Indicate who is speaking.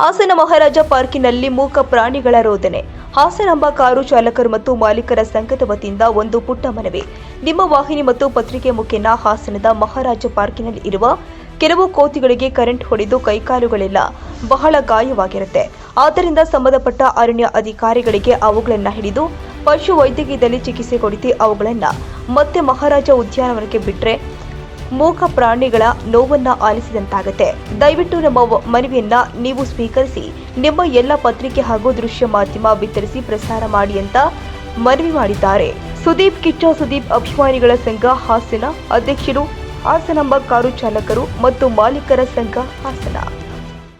Speaker 1: ಹಾಸನ ಮಹಾರಾಜ ಪಾರ್ಕಿನಲ್ಲಿ ಮೂಕ ಪ್ರಾಣಿಗಳ ರೋದನೆ. ಹಾಸನಾಂಬ ಕಾರು ಚಾಲಕರು ಮತ್ತು ಮಾಲೀಕರ ಸಂಘದ ವತಿಯಿಂದ ಒಂದು ಪುಟ್ಟ ಮನವಿ. ನಿಮ್ಮ ವಾಹಿನಿ ಮತ್ತು ಪತ್ರಿಕೆ ಮುಖೇನ ಹಾಸನದ ಮಹಾರಾಜ ಪಾರ್ಕಿನಲ್ಲಿ ಇರುವ ಕೆಲವು ಕೋತಿಗಳಿಗೆ ಕರೆಂಟ್ ಹೊಡೆದು ಕೈಕಾಲುಗಳೆಲ್ಲ ಬಹಳ ಗಾಯವಾಗಿರುತ್ತೆ. ಆದ್ದರಿಂದ ಸಂಬಂಧಪಟ್ಟ ಅರಣ್ಯ ಅಧಿಕಾರಿಗಳಿಗೆ ಅವುಗಳನ್ನು ಹಿಡಿದು ಪಶು ವೈದ್ಯಕೀಯದಲ್ಲಿ ಚಿಕಿತ್ಸೆ ಕೊಡಿಸಿ ಅವುಗಳನ್ನು. ಮತ್ತೆ ಮಹಾರಾಜ ಉದ್ಯಾನವನಕ್ಕೆ ಬಿಟ್ರೆ ಮೂಕ ಪ್ರಾಣಿಗಳ ನೋವನ್ನ ಆಲಿಸಿದಂತಾಗುತ್ತೆ. ದಯವಿಟ್ಟು ನಮ್ಮ ಮನವಿಯನ್ನ ನೀವು ಸ್ವೀಕರಿಸಿ, ನಿಮ್ಮ ಎಲ್ಲ ಪತ್ರಿಕೆ ಹಾಗೂ ದೃಶ್ಯ ಮಾಧ್ಯಮ ವಿತರಿಸಿ ಪ್ರಸಾರ ಮಾಡಿ ಅಂತ ಮನವಿ ಮಾಡಿದ್ದಾರೆ. ಸುದೀಪ್ ಕಿಚ್ಚ, ಸುದೀಪ್ ಅಭಿಮಾನಿಗಳ ಸಂಘ ಹಾಸನ ಅಧ್ಯಕ್ಷರು, ಹಾಸನಂಬ ಕಾರು ಚಾಲಕರು ಮತ್ತು ಮಾಲೀಕರ ಸಂಘ ಹಾಸನ.